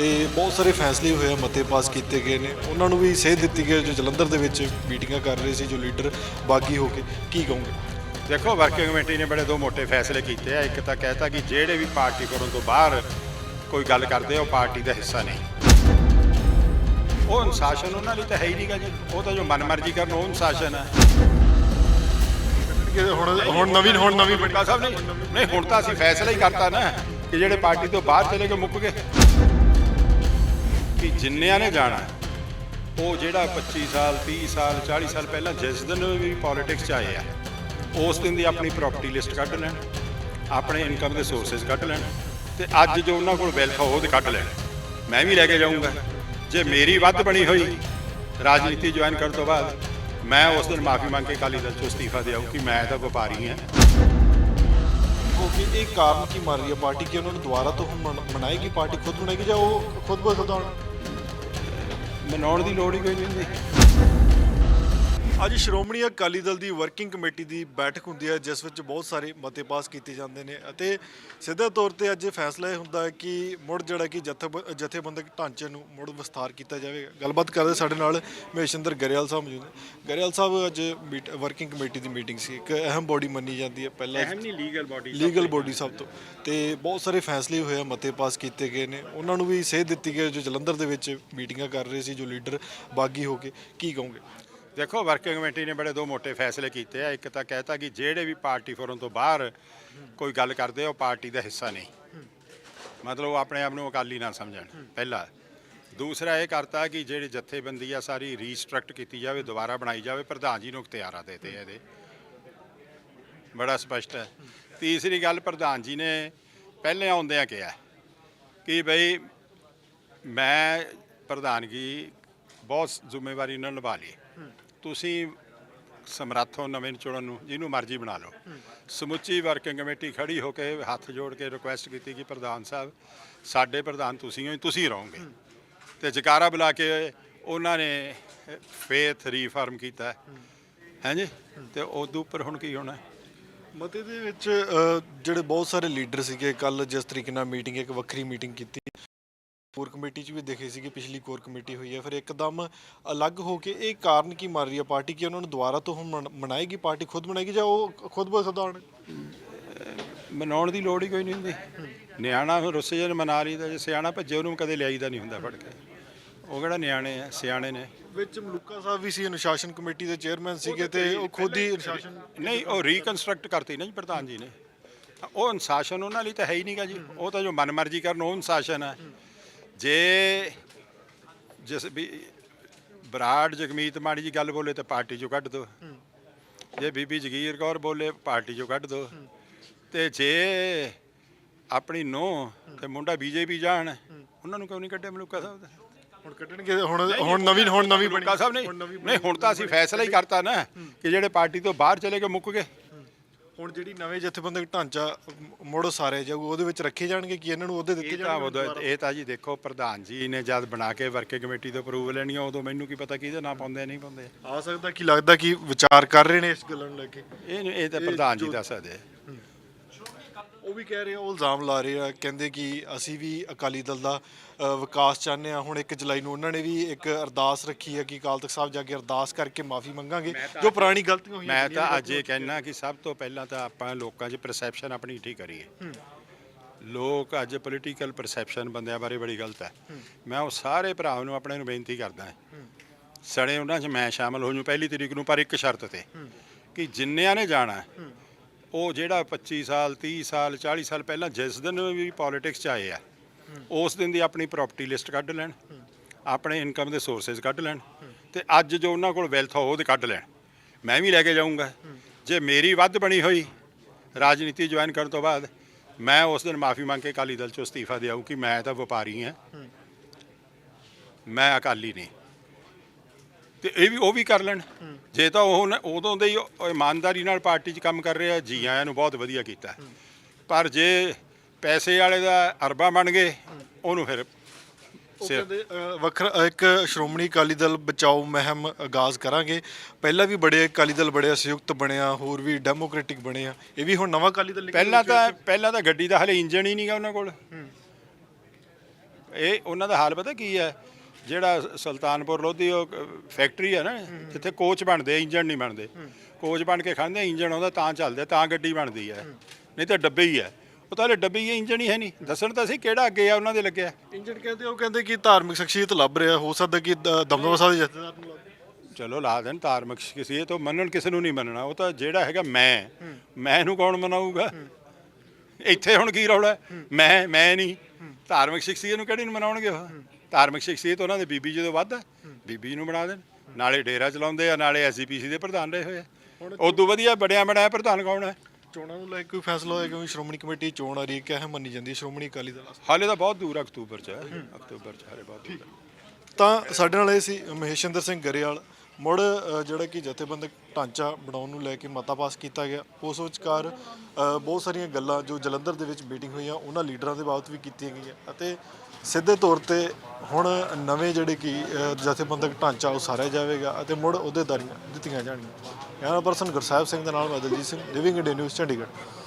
ਤੇ ਬਹੁਤ ਸਾਰੇ ਫੈਸਲੇ ਹੋਏ ਆ ਮਤੇ ਪਾਸ ਕੀਤੇ ਗਏ ਨੇ। ਉਹਨਾਂ ਨੂੰ ਵੀ ਸੇਧ ਦਿੱਤੀ ਗਈ ਜੋ ਜਲੰਧਰ ਦੇ ਵਿੱਚ ਮੀਟਿੰਗਾਂ ਕਰ ਰਹੇ ਸੀ ਜੋ ਲੀਡਰ ਬਾਗੀ ਹੋ ਕੇ। ਕੀ ਕਹੋਗੇ? ਦੇਖੋ ਵਰਕਿੰਗ ਕਮੇਟੀ ਨੇ ਬੜੇ ਦੋ ਮੋٹے ਫੈਸਲੇ ਕੀਤੇ ਆ। ਇੱਕ ਤਾਂ ਕਹਿਤਾ ਕਿ ਜਿਹੜੇ ਵੀ ਪਾਰਟੀ ਕਰਨ ਤੋਂ ਬਾਹਰ ਕੋਈ ਗੱਲ ਕਰਦੇ ਆ ਉਹ ਪਾਰਟੀ ਦਾ ਹਿੱਸਾ ਨਹੀਂ। ਉਹ ਅਨੁਸ਼ਾਸਨ ਉਹਨਾਂ ਲਈ ਤਾਂ ਹੈ ਹੀ ਨਹੀਂਗਾ ਜੀ। ਉਹ ਤਾਂ ਜੋ ਮਨਮਰਜ਼ੀ ਕਰਨ ਉਹ ਅਨੁਸ਼ਾਸਨ ਹੈ ਕਿ ਹੁਣ ਹੁਣ ਨਵੀਂ ਹੁਣ ਨਵੀਂ ਬਟਕਾ ਸਾਹਿਬ ਨਹੀਂ ਨਹੀਂ ਹੁਣ ਤਾਂ ਅਸੀਂ ਫੈਸਲਾ ਹੀ ਕਰਤਾ ਨਾ ਕਿ ਜਿਹੜੇ ਪਾਰਟੀ ਤੋਂ ਬਾਹਰ ਚਲੇ ਗਏ ਮੁੱਕ ਗਏ। ਕਿ ਜਿੰਨਿਆਂ ਨੇ ਜਾਣਾ ਉਹ ਜਿਹੜਾ 25 ਸਾਲ 30 ਸਾਲ 40 ਸਾਲ ਪਹਿਲਾਂ ਜਿਸ ਦਿਨ ਵੀ ਪੋਲਿਟਿਕਸ 'ਚ ਆਏ ਆ, ਉਸ ਦਿਨ ਦੀ ਆਪਣੀ ਪ੍ਰਾਪਰਟੀ ਲਿਸਟ ਕੱਢ ਲੈਣ, ਆਪਣੇ ਇਨਕਮ ਦੇ ਸੋਰਸਸ ਕੱਢ ਲੈਣ ਤੇ ਅੱਜ ਜੋ ਉਹਨਾਂ ਕੋਲ ਵੈਲਥ ਆ ਉਹ ਤੇ ਕੱਢ ਲੈਣ। ਮੈਂ ਵੀ ਲੈ ਕੇ ਜਾਊਂਗਾ। ਜੇ ਮੇਰੀ ਵੱਧ ਬਣੀ ਹੋਈ, ਰਾਜਨੀਤੀ ਜੁਆਇਨ ਕਰਨ ਤੋਂ ਬਾਅਦ, ਮੈਂ ਉਸ ਦਿਨ ਮਾਫੀ ਮੰਗ ਕੇ ਅਕਾਲੀ ਦਲ ਚੋਂ ਅਸਤੀਫਾ ਦੇ ਆਊਂ ਕਿ ਮੈਂ ਤਾਂ ਵਪਾਰੀ ਹਾਂ। ਹੋ ਕਿ ਇਹ ਕਾਰਨ ਕੀ ਮੰਨ ਰਹੀ ਹੈ? ਪਾਰਟੀ ਕਿ ਉਹਨਾਂ ਨੂੰ ਦੁਬਾਰਾ ਤੋਂ ਹੁਣ ਮਨਾਏਗੀ ਪਾਰਟੀ? ਖੁਦ ਬਣਾਏਗੀ ਜਾਂ ਉਹ ਖੁਦ ਬਖੁਦ ਆਉਣ ਮਨਾਉਣ ਦੀ ਲੋੜ ਹੀ ਕੋਈ ਨਹੀਂ ਹੁੰਦੀ। ਅੱਜ ਸ਼੍ਰੋਮਣੀ ਅਕਾਲੀ ਦਲ ਦੀ ਵਰਕਿੰਗ ਕਮੇਟੀ ਦੀ ਬੈਠਕ ਹੁੰਦੀ ਹੈ ਜਿਸ ਵਿੱਚ ਬਹੁਤ ਸਾਰੇ ਮਤੇ ਪਾਸ ਕੀਤੇ ਜਾਂਦੇ ਨੇ ਅਤੇ ਸਿੱਧੇ ਤੌਰ ਤੇ ਅੱਜ ਫੈਸਲਾ ਇਹ ਹੁੰਦਾ ਹੈ ਕਿ ਮੁੜ ਜਿਹੜਾ ਕਿ ਜਥੇਬ- ਜਥੇਬੰਦਕ ਢਾਂਚੇ ਨੂੰ ਮੁੜ ਵਿਸਥਾਰ ਕੀਤਾ ਜਾਵੇਗਾ ਗੱਲਬਾਤ ਕਰਦੇ ਸਾਡੇ ਨਾਲ ਮਹੇਸ਼ਿੰਦਰ ਗਰੇਵਾਲ ਸਾਹਿਬ ਮੌਜੂਦ ਨੇ। ਗਰੇਵਾਲ ਸਾਹਿਬ ਅੱਜ ਵਰਕਿੰਗ ਕਮੇਟੀ ਦੀ ਮੀਟਿੰਗ ਸੀ। ਇੱਕ ਅਹਿਮ ਬੋਡੀ ਮੰਨੀ ਜਾਂਦੀ ਹੈ। ਪਹਿਲਾਂ ਨਹੀਂ ਲੀਗਲ ਬਾਡੀ ਲੀਗਲ ਬੋਡੀ ਸਭ ਤੋਂ। ਤੇ ਬਹੁਤ ਸਾਰੇ ਫੈਸਲੇ ਹੋਏ ਆ ਮਤੇ ਪਾਸ ਕੀਤੇ ਗਏ ਨੇ। ਉਹਨਾਂ ਨੂੰ ਵੀ ਸੇਧ ਦਿੱਤੀ ਗਈ ਜੋ ਜਲੰਧਰ ਦੇ ਵਿੱਚ ਮੀਟਿੰਗਾਂ ਕਰ ਰਹੇ ਸੀ ਜੋ ਲੀਡਰ ਬਾਗੀ ਹੋ ਕੇ। ਕੀ ਕਹੋਗੇ? ਦੇਖੋ ਵਰਕਿੰਗ ਕਮੇਟੀ ਨੇ ਬੜੇ ਦੋ ਮੋٹے ਫੈਸਲੇ ਕੀਤੇ ਆ। ਇੱਕ ਤਾਂ ਕਹਿਤਾ ਕਿ ਜਿਹੜੇ ਵੀ ਪਾਰਟੀ ਫੋਰਮ ਤੋਂ ਬਾਹਰ ਕੋਈ ਗੱਲ ਕਰਦੇ ਉਹ ਪਾਰਟੀ ਦਾ ਹਿੱਸਾ ਨਹੀਂ। ਮਤਲਬ ਉਹ ਆਪਣੇ ਆਪ ਨੂੰ ਅਕਾਲੀ ਨਾ ਸਮਝਣ, ਪਹਿਲਾ। ਦੂਸਰਾ ਇਹ ਕਰਤਾ ਕਿ ਜਿਹੜੀ ਜਥੇਬੰਦੀ ਆ, ਸਾਰੀ ਰੀਸਟਰਕਟ ਕੀਤੀ ਜਾਵੇ, ਦੁਬਾਰਾ ਬਣਾਈ ਜਾਵੇ, ਪ੍ਰਧਾਨ ਜੀ ਨੂੰ ਇਖਤਿਆਰਾਂ ਦੇਤੇ ਇਹਦੇ। ਬੜਾ ਸਪਸ਼ਟ ਹੈ। ਤੀਸਰੀ ਗੱਲ ਪ੍ਰਧਾਨ ਜੀ ਨੇ ਪਹਿਲੇ ਆਉਂਦਿਆਂ ਕਿਹਾ ਕਿ ਬਈ ਮੈਂ ਪ੍ਰਧਾਨਗੀ ਬਹੁਤ ਜ਼ਿੰਮੇਵਾਰੀ ਨਾਲ ਨਿਭਾ ਲਈ। ਤੁਸੀਂ ਸਮਰੱਥ ਹੋ ਨਵੇਂ ਚੁਣਨ ਨੂੰ, ਜਿਹਨੂੰ ਮਰਜ਼ੀ ਬਣਾ ਲਓ। ਸਮੁੱਚੀ ਵਰਕਿੰਗ ਕਮੇਟੀ ਖੜੀ ਹੋ ਕੇ ਹੱਥ ਜੋੜ ਕੇ ਰਿਕੁਐਸਟ ਕੀਤੀ ਕਿ ਪ੍ਰਧਾਨ ਸਾਹਿਬ, ਸਾਡੇ ਪ੍ਰਧਾਨ ਤੁਸੀਂ ਹੋ, ਤੁਸੀਂ ਰਹੋਗੇ। ਤੇ ਜਕਾਰਾ ਬੁਲਾ ਕੇ ਉਹਨਾਂ ਨੇ ਫੇਥ ਰੀਫਾਰਮ ਕੀਤਾ। ਹਾਂਜੀ ਤੇ ਉਦੋਂ ਉੱਪਰ ਹੁਣ ਕੀ ਹੋਣਾ? ਮਤੇ ਦੇ ਵਿੱਚ ਜਿਹੜੇ ਬਹੁਤ ਸਾਰੇ ਲੀਡਰ ਸੀਗੇ ਕੱਲ ਜਿਸ ਤਰੀਕੇ ਨਾਲ ਮੀਟਿੰਗ ਇੱਕ ਵੱਖਰੀ ਮੀਟਿੰਗ ਕੀਤੀ ਕੋਰ ਕਮੇਟੀ 'ਚ ਵੀ ਦੇਖੇ ਸੀਗੇ ਪਿਛਲੀ ਕੋਰ ਕਮੇਟੀ ਹੋਈ ਹੈ। ਫਿਰ ਇੱਕਦਮ ਅਲੱਗ ਹੋ ਕੇ ਇਹ ਕਾਰਨ ਕੀ ਮੰਨ ਰਹੀ ਹੈ? ਪਾਰਟੀ ਕਿ ਉਹਨਾਂ ਨੂੰ ਦੁਬਾਰਾ ਤੋਂ ਹੁਣ ਮਨ- ਮਨਾਏਗੀ? ਪਾਰਟੀ ਖੁਦ ਬਣਾਏਗੀ ਜਾਂ ਉਹ ਖੁਦ ਬਖੁਦ ਆਉਣ? ਮਨਾਉਣ ਦੀ ਲੋੜ ਹੀ ਕੋਈ ਨਹੀਂ ਹੁੰਦੀ। ਨਿਆਣਾ ਰੁੱਸੇ ਜਨ ਮਨਾ ਲਈਦਾ ਜੇ ਸਿਆਣਾ ਭੱਜੇ ਉਹਨੂੰ ਕਦੇ ਲਿਆਈਦਾ ਨਹੀਂ ਹੁੰਦਾ ਫੜ ਕੇ। ਉਹ ਕਿਹੜਾ ਨਿਆਣੇ ਆ? ਸਿਆਣੇ ਨੇ। ਵਿੱਚ ਮਲੂਕਾ ਸਾਹਿਬ ਵੀ ਸੀ ਅਨੁਸ਼ਾਸਨ ਕਮੇਟੀ ਦੇ ਚੇਅਰਮੈਨ ਸੀਗੇ ਤੇ ਉਹ ਖੁਦ ਹੀ ਅਨੁਸ਼ਾਸਨ ਨਹੀਂ ਉਹ ਰੀਕਨਸਟਰਕਟ ਕਰਤੀ ਨਾ ਜੀ ਪ੍ਰਧਾਨ ਜੀ ਨੇ। ਉਹ ਅਨੁਸ਼ਾਸਨ ਉਹਨਾਂ ਲਈ ਤਾਂ ਹੈ ਹੀ ਨਹੀਂਗਾ ਜੀ। ਉਹ ਤਾਂ ਜੋ ਮਨਮਰਜ਼ੀ ਕਰਨ ਉਹ ਅਨੁਸ਼ਾਸਨ ਹੈ ਜੇ ਜਿਸ ਵੀ ਬਰਾੜ ਜਗਮੀਤ ਮਾੜੀ ਜੀ ਗੱਲ ਬੋਲੇ ਤਾਂ ਪਾਰਟੀ ਚੋਂ ਕੱਢ ਦੋ। ਜੇ ਬੀਬੀ ਜਗੀਰ ਕੌਰ ਬੋਲੇ ਪਾਰਟੀ ਚੋਂ ਕੱਢ ਦੋ। ਤੇ ਜੇ ਆਪਣੀ ਨੋ ਤੇ ਮੁੰਡਾ ਬੀਜੇਪੀ ਜਾਣ ਉਹਨਾਂ ਨੂੰ ਕਿਉਂ ਨਹੀਂ ਕੱਢਿਆ ਮਲੂਕਾ ਸਾਹਿਬ ਦਾ? ਹੁਣ ਕੱਢਣਗੇ ਹੁਣ ਹੁਣ ਨਵੀਂ ਹੁਣ ਨਵੀਂ ਬਣੀ ਮਲੂਕਾ ਸਾਹਿਬ ਨਹੀਂ। ਨਹੀਂ ਹੁਣ ਤਾਂ ਅਸੀਂ ਫੈਸਲਾ ਹੀ ਕਰਤਾ ਨਾ ਕਿ ਜਿਹੜੇ ਪਾਰਟੀ ਤੋਂ ਬਾਹਰ ਚਲੇ ਗਏ ਮੁੱਕ ਗਏ। ਹੁਣ ਜਿਹੜੀ ਨਵੇਂ ਜਥੇਬੰਦਕ ਢਾਂਚਾ ਮੁੜ ਉਸਾਰਿਆ ਜਾਊ ਉਹਦੇ ਵਿੱਚ ਰੱਖੇ ਜਾਣਗੇ ਕਿ ਇਹਨਾਂ ਨੂੰ ਉਹਦੇ ਦਿੱਤੇ ਇਹ ਤਾਂ ਜਾਣਗੇ? ਉਦੋਂ ਇਹ ਤਾਂ ਜੀ ਦੇਖੋ ਪ੍ਰਧਾਨ ਜੀ ਨੇ ਜਦ ਬਣਾ ਕੇ ਵਰਕਿੰਗ ਕਮੇਟੀ ਤੋਂ ਅਪਰੂਵਲ ਲੈਣੀ ਆ ਉਦੋਂ ਮੈਨੂੰ ਕੀ ਪਤਾ ਕਿਹਦੇ ਨਾਂ ਪਾਉਂਦੇ ਨਹੀਂ ਪਾਉਂਦੇ। ਆ ਸਕਦਾ ਕਿ ਲੱਗਦਾ ਕਿ ਵਿਚਾਰ ਕਰ ਰਹੇ ਨੇ ਇਸ ਗੱਲ ਨੂੰ ਲੈ ਕੇ। ਇਹ ਇਹ ਤਾਂ ਪ੍ਰਧਾਨ ਜੀ ਦੱਸ ਸਕਦੇ ਆ। ਉਹ ਵੀ ਕਹਿ ਰਹੇ ਆ ਉਹ ਇਲਜ਼ਾਮ ਲਾ ਰਹੇ ਆ ਕਹਿੰਦੇ ਕਿ ਅਸੀਂ ਵੀ ਅਕਾਲੀ ਦਲ ਦਾ ਵਿਕਾਸ ਚਾਹੁੰਦੇ ਆ ਹੁਣ 1 ਜੁਲਾਈ ਨੂੰ ਉਹਨਾਂ ਨੇ ਵੀ ਇੱਕ ਅਰਦਾਸ ਰੱਖੀ ਹੈ ਕਿ ਅਕਾਲ ਤਖਤ ਸਾਹਿਬ ਜਾ ਕੇ ਅਰਦਾਸ ਕਰਕੇ ਮਾਫੀ ਮੰਗਾਂਗੇ ਜੋ ਪੁਰਾਣੀ ਗਲਤੀਆਂ ਹੋਈਆਂ ਮੈਂ ਤਾਂ ਅੱਜ ਇਹ ਕਹਿਣਾ ਕਿ ਸਭ ਤੋਂ ਪਹਿਲਾਂ ਤਾਂ ਆਪਾਂ ਲੋਕਾਂ 'ਚ ਪਰਸੈਪਸ਼ਨ ਆਪਣੀ ਠੀਕ ਕਰੀਏ। ਲੋਕ ਅੱਜ ਪੋਲੀਟੀਕਲ ਪਰਸੈਪਸ਼ਨ ਬੰਦਿਆਂ ਬਾਰੇ ਬੜੀ ਗਲਤ ਹੈ। ਮੈਂ ਉਹ ਸਾਰੇ ਭਰਾਵਾਂ ਨੂੰ ਆਪਣੇ ਨੂੰ ਬੇਨਤੀ ਕਰਦਾ ਹਾਂ। ਸੜੇ ਉਹਨਾਂ 'ਚ ਮੈਂ ਸ਼ਾਮਲ ਹੋ ਜੂ ਪਹਿਲੀ ਤਰੀਕ ਨੂੰ ਪਰ ਇੱਕ ਸ਼ਰਤ ਤੇ ਕਿ ਜਿੰਨਿਆਂ ਨੇ ਜਾਣਾ ਉਹ ਜਿਹੜਾ 25 ਸਾਲ 30 ਸਾਲ 40 ਸਾਲ ਪਹਿਲਾਂ ਜਿਸ ਦਿਨ ਵੀ ਪੋਲਿਟਿਕਸ 'ਚ ਆਏ ਆ, ਉਸ ਦਿਨ ਦੀ ਆਪਣੀ ਪ੍ਰਾਪਰਟੀ ਲਿਸਟ ਕੱਢ ਲੈਣ, ਆਪਣੇ ਇਨਕਮ ਦੇ ਸੋਰਸਸ ਕੱਢ ਲੈਣ ਤੇ ਅੱਜ ਜੋ ਉਹਨਾਂ ਕੋਲ ਵੈਲਥ ਹੋ ਉਹਦੇ ਕੱਢ ਲੈਣ। ਮੈਂ ਵੀ ਲੈ ਕੇ ਜਾਊਂਗਾ। ਜੇ ਮੇਰੀ ਵੱਧ ਬਣੀ ਹੋਈ ਰਾਜਨੀਤੀ ਜੁਆਇਨ ਕਰਨ ਤੋਂ ਬਾਅਦ, ਮੈਂ ਉਸ ਦਿਨ ਮਾਫੀ ਮੰਗ ਕੇ ਅਕਾਲੀ ਦਲ ਚੋਂ ਅਸਤੀਫਾ ਦਿਆਉਂ ਕਿ ਮੈਂ ਤਾਂ ਵਪਾਰੀ ਹਾਂ। ਮੈਂ ਅਕਾਲੀ ਨਹੀਂ। ਤੇ ਇਹ ਵੀ ਉਹ ਵੀ ਕਰ ਲੈਣ। ਜੇ ਤਾਂ ਉਹ ਨ- ਉਦੋਂ ਦੇ ਹੀ ਉਹ ਇਮਾਨਦਾਰੀ ਨਾਲ ਪਾਰਟੀ 'ਚ ਕੰਮ ਕਰ ਰਿਹਾ ਜੀ ਆਇਆਂ ਨੂੰ ਬਹੁਤ ਵਧੀਆ ਕੀਤਾ। ਪਰ ਜੇ ਪੈਸੇ ਵਾਲੇ ਦਾ ਅਰਬਾ ਬਣ ਗਏ ਉਹਨੂੰ ਫਿਰ ਉਹ ਸਿਰ ਕਹਿੰਦੇ ਅ, ਵੱਖਰਾ ਇੱਕ ਸ਼੍ਰੋਮਣੀ ਅਕਾਲੀ ਦਲ ਬਚਾਓ ਮਹਿਮ ਆਗਾਜ਼ ਕਰਾਂਗੇ। ਪਹਿਲਾਂ ਵੀ ਬੜੇ ਅਕਾਲੀ ਦਲ ਬੜੇ ਸੰਯੁਕਤ ਬਣਿਆ ਹੋਰ ਵੀ ਡੈਮੋਕ੍ਰੈਟਿਕ ਬਣੇ ਆ। ਇਹ ਵੀ ਹੁਣ ਨਵਾਂ ਅਕਾਲੀ ਦਲ ਪਹਿਲਾਂ ਤਾਂ ਪਹਿਲਾਂ ਤਾਂ ਗੱਡੀ ਦਾ ਹਲੇ ਇੰਜਣ ਹੀ ਨਹੀਂਗਾ ਉਹਨਾਂ ਕੋਲ। ਇਹ ਉਹਨਾਂ ਦਾ ਹਾਲ ਪਤਾ ਕੀ ਹੈ? ਜਿਹੜਾ ਸੁਲਤਾਨਪੁਰ ਲੋਧੀ ਉਹ ਫੈਕਟਰੀ ਹੈ ਨਾ ਜਿੱਥੇ ਕੋਚ ਬਣਦੇ ਇੰਜਣ ਨਹੀਂ ਬਣਦੇ। ਕੋਚ ਬਣ ਕੇ ਖਾਂਦੇ ਇੰਜਣ ਆਉਂਦਾ ਤਾਂ ਚੱਲਦਾ ਤਾਂ ਗੱਡੀ ਬਣਦੀ ਹੈ ਨਹੀਂ ਤਾਂ ਡੱਬੇ ਹੀ ਹੈ ਉਹ ਤਾਂ ਡੱਬੇ ਹੀ ਇੰਜਣ ਹੀ ਹੈ ਨਹੀਂ। ਦੱਸਣ ਤਾਂ ਸੀ ਕਿਹੜਾ ਅੱਗੇ ਆ ਉਹਨਾਂ ਦੇ ਲੱਗਿਆ। ਇੰਜਨ ਕਹਿੰਦੇ ਉਹ ਕਹਿੰਦੇ ਕਿ ਧਾਰਮਿਕ ਸ਼ਖਸੀਅਤ ਲੱਭ ਰਿਹਾ ਹੋ ਸਕਦਾ ਕਿ ਦਮਦਮਾ ਸਾਹਿਬ ਦੇ ਜਥੇਦਾਰ ਨੂੰ ਚਲੋ ਲਾ ਦੇਣ ਧਾਰਮਿਕ ਕਿਸੇ ਤੋਂ ਮੰਨਣ ਕਿਸੇ ਨੂੰ ਨਹੀਂ ਮੰਨਣਾ। ਉਹ ਤਾਂ ਜਿਹੜਾ ਹੈਗਾ ਮੈਂ। ਮੈਂ ਇਹਨੂੰ ਕੌਣ ਮਨਾਊਗਾ? ਇੱਥੇ ਹੁਣ ਕੀ ਰੌਲਾ? ਮੈਂ ਮੈਂ ਨਹੀਂ। ਧਾਰਮਿਕ ਸ਼ਖਸੀਅਤ ਨੂੰ ਕਿਹੜੀ ਨੂੰ ਮਨਾਉਣਗੇ ਉਹ? ਧਾਰਮਿਕ ਸ਼ਖਸੀਅਤ ਉਹਨਾਂ ਦੇ ਬੀਬੀ ਜਦੋਂ ਵੱਧ ਹੈ। ਬੀਬੀ ਨੂੰ ਬਣਾ ਦੇਣ। ਨਾਲੇ ਡੇਰਾ ਚਲਾਉਂਦੇ ਆ ਨਾਲੇ ਐਸਜੀਪੀਸੀ ਦੇ ਪ੍ਰਧਾਨ ਰਹੇ ਹੋਏ ਆ। ਉਦੋਂ ਵਧੀਆ ਬੜਿਆ ਬੜਿਆ ਪ੍ਰਧਾਨ ਕੌਣ ਹੈ? ਚੋਣਾਂ ਨੂੰ ਲੈ ਕੇ ਕੋਈ ਫੈਸਲਾ ਹੋਇਆ ਕਿਉਂਕਿ ਸ਼੍ਰੋਮਣੀ ਕਮੇਟੀ ਚੋਣ ਆ ਰਹੀ ਹੈ ਕਿ ਅਹਿਮ ਮੰਨੀ ਜਾਂਦੀ ਹੈ। ਸ਼੍ਰੋਮਣੀ ਅਕਾਲੀ ਦਲ। ਹਾਲੇ ਤਾਂ ਬਹੁਤ ਦੂਰ ਅਕਤੂਬਰ ਚ। ਹੈ। ਅਕਤੂਬਰ ਚ ਹਾਲੇ ਬਹੁਤ ਦੂਰ ਤਾਂ ਸਾਡੇ ਨਾਲ ਇਹ ਸੀ ਮਹੇਸ਼ਿੰਦਰ ਸਿੰਘ ਗਰੇਵਾਲ। ਮੁੜ ਜਿਹੜਾ ਕਿ ਜਥੇਬੰਦਕ ਢਾਂਚਾ ਬਣਾਉਣ ਨੂੰ ਲੈ ਕੇ ਮਤਾ ਪਾਸ ਕੀਤਾ ਗਿਆ। ਉਸ ਵਿਚਕਾਰ ਅ, ਬਹੁਤ ਸਾਰੀਆਂ ਗੱਲਾਂ ਜੋ ਜਲੰਧਰ ਦੇ ਵਿੱਚ ਮੀਟਿੰਗ ਹੋਈਆਂ ਉਹਨਾਂ ਲੀਡਰਾਂ ਦੇ ਬਾਬਤ ਵੀ ਕੀਤੀਆਂ ਗਈਆਂ ਅਤੇ ਸਿੱਧੇ ਤੌਰ ਤੇ ਹੁਣ ਨਵੇਂ ਜਿਹੜੇ ਕਿ ਅ, ਜਥੇਬੰਦਕ ਢਾਂਚਾ ਉਸਾਰਿਆ ਜਾਵੇਗਾ ਅਤੇ ਮੁੜ ਅਹੁਦੇਦਾਰੀਆਂ ਦਿੱਤੀਆਂ ਜਾਣਗੀਆਂ। ਕੈਮਰਾ ਪਰਸਨ ਗੁਰਸਾਹਿਬ ਸਿੰਘ ਦੇ ਨਾਲ ਮੈਂ Daljit Singh living India news Chandigarh.